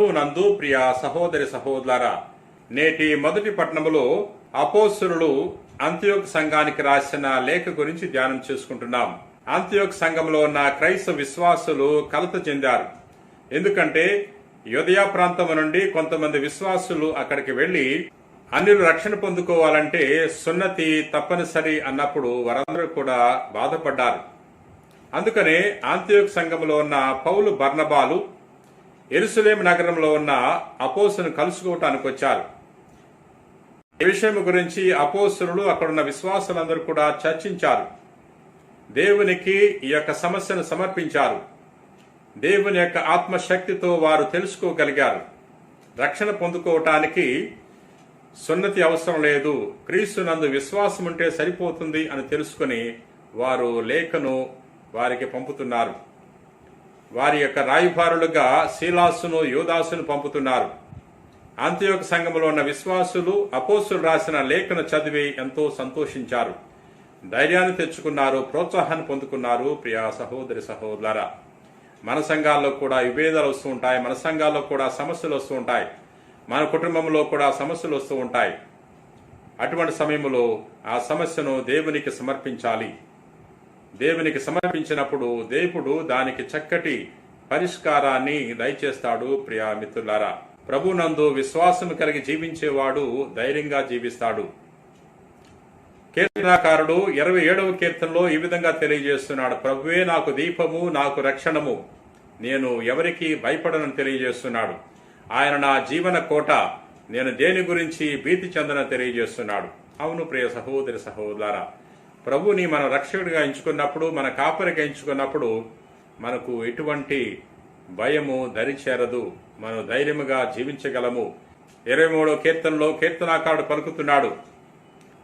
ప్రభు నందు ప్రియ సహోదరి సహోదర నేటి మొదటి పట్టణములో అపోసురులు అంత్యోక్ సంఘానికి రాసిన లేఖ గురించి ధ్యానం చేసుకుంటున్నాం. అంత్యోక్ సంఘంలో ఉన్న క్రైస్తవ విశ్వాసులు కలత చెందారు. ఎందుకంటే యోధయా ప్రాంతం నుండి కొంతమంది విశ్వాసులు అక్కడికి వెళ్ళి అన్యులు రక్షణ పొందుకోవాలంటే సున్నతి తప్పనిసరి అన్నప్పుడు వారందరూ కూడా బాధపడ్డారు. అందుకనే ఆంత్యోక్ సంఘంలో ఉన్న పౌలు బర్నబాలు ఎరుసలేం నగరంలో ఉన్న అపోసును కలుసుకోవటానికి వచ్చారు. ఈ విషయం గురించి అపోసులు అక్కడున్న విశ్వాసులందరూ కూడా చర్చించారు. దేవునికి ఈ యొక్క సమస్యను సమర్పించారు. దేవుని యొక్క ఆత్మశక్తితో వారు తెలుసుకోగలిగారు. రక్షణ పొందుకోవటానికి సున్నతి అవసరం లేదు. క్రీస్తునందు విశ్వాసం ఉంటే సరిపోతుంది అని తెలుసుకుని వారు లేఖను వారికి పంపుతున్నారు. వారి యొక్క రాయబారులుగా శీలాసును యోదాసును పంపుతున్నారు. అంత్యోక సంఘంలో ఉన్న విశ్వాసులు అపోసులు రాసిన లేఖను చదివి ఎంతో సంతోషించారు. ధైర్యాన్ని తెచ్చుకున్నారు ప్రోత్సాహాన్ని పొందుకున్నారు ప్రియా సహోదరి సహోదర మన సంఘాల్లో కూడా విభేదాలు వస్తూ ఉంటాయి మన సంఘాల్లో కూడా సమస్యలు వస్తూ ఉంటాయి మన కుటుంబంలో కూడా సమస్యలు వస్తూ ఉంటాయి. అటువంటి సమయంలో ఆ సమస్యను దేవునికి సమర్పించాలి. దేవునికి సమర్పించినప్పుడు దేవుడు దానికి చక్కటి పరిష్కారాన్ని దయచేస్తాడు ప్రియామిత్రులారా ప్రభునందు విశ్వాసం కలిగి జీవించేవాడు ధైర్యంగా జీవిస్తాడు. కీర్తనాకారుడు ఇరవై ఏడవ కీర్తనలో ఈ విధంగా తెలియజేస్తున్నాడు. ప్రభువే నాకు దీపము నాకు రక్షణము. నేను ఎవరికి భయపడనని తెలియజేస్తున్నాడు. ఆయన నా జీవన కోట. నేను దేని గురించి భీతి చెందన తెలియజేస్తున్నాడు. అవును ప్రియ సహోదరి సహోదరా ప్రభుని మన రక్షకుడిగా ఎంచుకున్నప్పుడు మన కాపరిగా ఎంచుకున్నప్పుడు మనకు ఎటువంటి భయము దరిచేరదు మనం ధైర్యముగా జీవించగలము. ఇరవై మూడో కీర్తనలో కీర్తనాకారుడు పలుకుతున్నాడు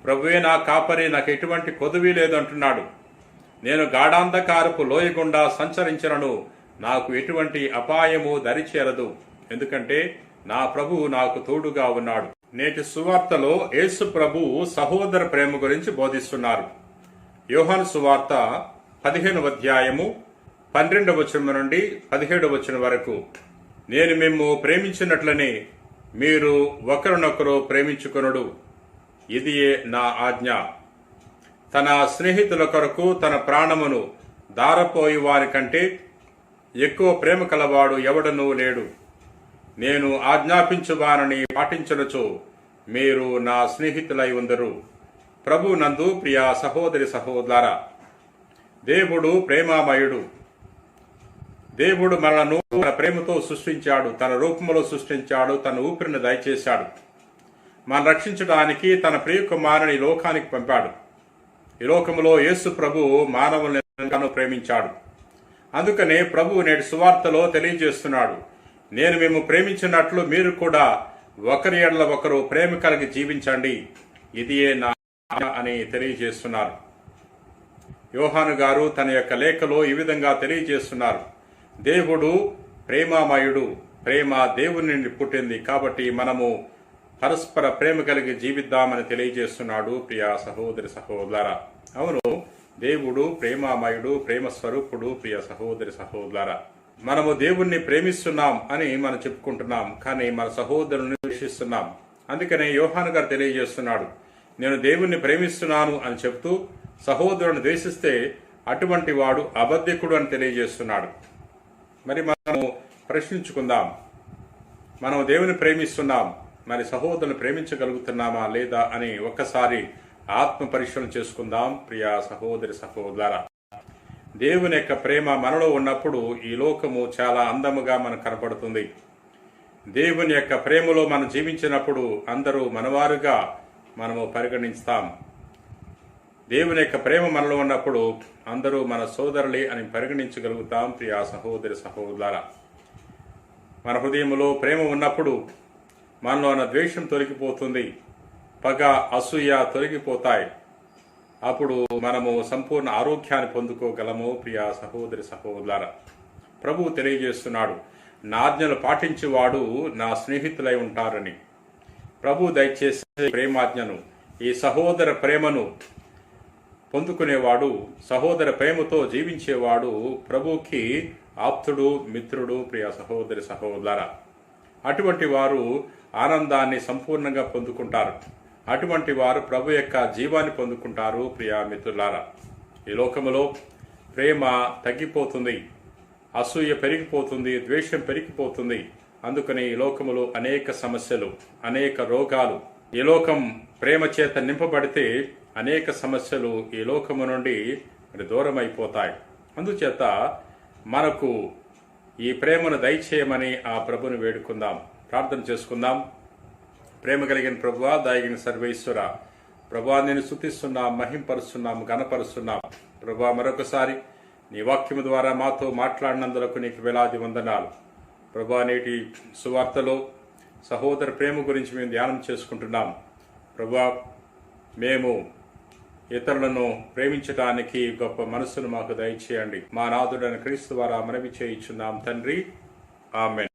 ప్రభువే నా కాపరి నాకు ఎటువంటి కొదువి లేదు అంటున్నాడు. నేను గాఢాంధకారపు లోయ గుండా సంచరించనను నాకు ఎటువంటి అపాయము దరిచేరదు ఎందుకంటే నా ప్రభువు నాకు తోడుగా ఉన్నాడు. నేటి సువార్తలో యేసు ప్రభు సహోదర ప్రేమ గురించి బోధిస్తున్నారు. యోహాను సువార్త పదిహేను అధ్యాయము పన్నెండవ వచనం నుండి పదిహేడవ వచనం వరకు. నేను మేము ప్రేమించినట్లనే మీరు ఒకరినొకరు ప్రేమించుకొనుడు. ఇదియే నా ఆజ్ఞ. తన స్నేహితుల కొరకు తన ప్రాణమును దారపోయి వారి కంటే ఎక్కువ ప్రేమ కలవాడు ఎవడనూ లేడు. నేను ఆజ్ఞాపించువానని పాటించనుచు మీరు నా స్నేహితులై ఉందరు. ప్రభు నందు ప్రియ సహోదరి సహోదర దేవుడు ప్రేమామయుడు. దేవుడు మనను తన ప్రేమతో సృష్టించాడు తన రూపంలో సృష్టించాడు తన ఊపిరిని దయచేశాడు. మన రక్షించడానికి తన ప్రియ కుమారుని ఈ లోకానికి పంపాడు. ఈ లోకంలో యేసు ప్రభు మానవులను తను ప్రేమించాడు. అందుకనే ప్రభు నేటి సువార్తలో తెలియజేస్తున్నాడు నేను మేము ప్రేమించినట్లు మీరు కూడా ఒకరి ఎడల ఒకరు ప్రేమ కలిగి జీవించండి. ఇదియే నా అని తెలియజేస్తున్నారు. యోహాను గారు తన యొక్క లేఖలో ఈ విధంగా తెలియజేస్తున్నారు. దేవుడు ప్రేమామయుడు ప్రేమ దేవుని నుండి పుట్టింది కాబట్టి మనము పరస్పర ప్రేమ కలిగి జీవిద్దామని తెలియజేస్తున్నాడు ప్రియా సహోదరి సహోదర. అవును దేవుడు ప్రేమామయుడు ప్రేమ స్వరూపుడు ప్రియ సహోదరి సహోదర. మనము దేవుణ్ణి ప్రేమిస్తున్నాం అని మనం చెప్పుకుంటున్నాం కానీ మన సహోదరుని ద్వేషిస్తున్నాం అందుకనే యోహాను గారు తెలియజేస్తున్నాడు. నేను దేవుణ్ణి ప్రేమిస్తున్నాను అని చెప్తూ సహోదరుని ద్వేషిస్తే అటువంటి వాడు అబద్ధికుడు అని తెలియజేస్తున్నాడు. మరి మనము ప్రశ్నించుకుందాం. మనం దేవుని ప్రేమిస్తున్నాం. మరి సహోదరుని ప్రేమించగలుగుతున్నామా లేదా అని ఒక్కసారి ఆత్మ పరిశీలన చేసుకుందాం. ప్రియా సహోదరి సహోదర దేవుని యొక్క ప్రేమ మనలో ఉన్నప్పుడు ఈ లోకము చాలా అందముగా మనకు కనపడుతుంది. దేవుని యొక్క ప్రేమలో మనం జీవించినప్పుడు అందరూ మనవారుగా మనము పరిగణిస్తాం. దేవుని యొక్క ప్రేమ మనలో ఉన్నప్పుడు అందరూ మన సోదరులే అని పరిగణించగలుగుతాం ప్రియా సహోదరి సహోదర మన హృదయంలో ప్రేమ ఉన్నప్పుడు మనలో ఉన్న ద్వేషం తొలగిపోతుంది పగ అసూయ తొలగిపోతాయి. అప్పుడు మనము సంపూర్ణ ఆరోగ్యాన్ని పొందుకోగలము ప్రియా సహోదరి సహోదర ప్రభు తెలియజేస్తున్నాడు నా ఆజ్ఞలు పాటించేవాడు నా స్నేహితులై ఉంటారని. ప్రభు దయచేసి ప్రేమాజ్ఞను ఈ సహోదర ప్రేమను పొందుకునేవాడు సహోదర ప్రేమతో జీవించేవాడు ప్రభుకి ఆప్తుడు మిత్రుడు ప్రియ సహోదరి సహోదర. అటువంటి వారు ఆనందాన్ని సంపూర్ణంగా పొందుకుంటారు. అటువంటి వారు ప్రభు యొక్క జీవాన్ని పొందుకుంటారు ప్రియా మిత్రులారా. ఈ లోకములో ప్రేమ తగ్గిపోతుంది అసూయ పెరిగిపోతుంది ద్వేషం పెరిగిపోతుంది. అందుకని ఈ లోకములో అనేక సమస్యలు అనేక రోగాలు ఈ లోకం ప్రేమ చేత నింపబడితే అనేక సమస్యలు ఈ లోకము నుండి మరి దూరం అయిపోతాయి అందుచేత మనకు ఈ ప్రేమను దయచేయమని ఆ ప్రభుని వేడుకుందాం. ప్రార్థన చేసుకుందాం. ప్రేమ కలిగిన ప్రభు దాగిన సర్వేశ్వర ప్రభా నేను శుతిస్తున్నాం మహింపరుస్తున్నాం గణపరుస్తున్నాం ప్రభా మరొకసారి నీ వాక్యము ద్వారా మాతో మాట్లాడినందులకు నీకు వేలాది వందనాలు. ప్రభా నేటి సువార్తలో సహోదర ప్రేమ గురించి మేము ధ్యానం చేసుకుంటున్నాం. ప్రభా మేము ఇతరులను ప్రేమించడానికి గొప్ప మనస్సును మాకు దయచేయండి. మా నాథుడైన క్రీస్తు ద్వారా మనవి చేయించున్నాం తండ్రి. ఆమె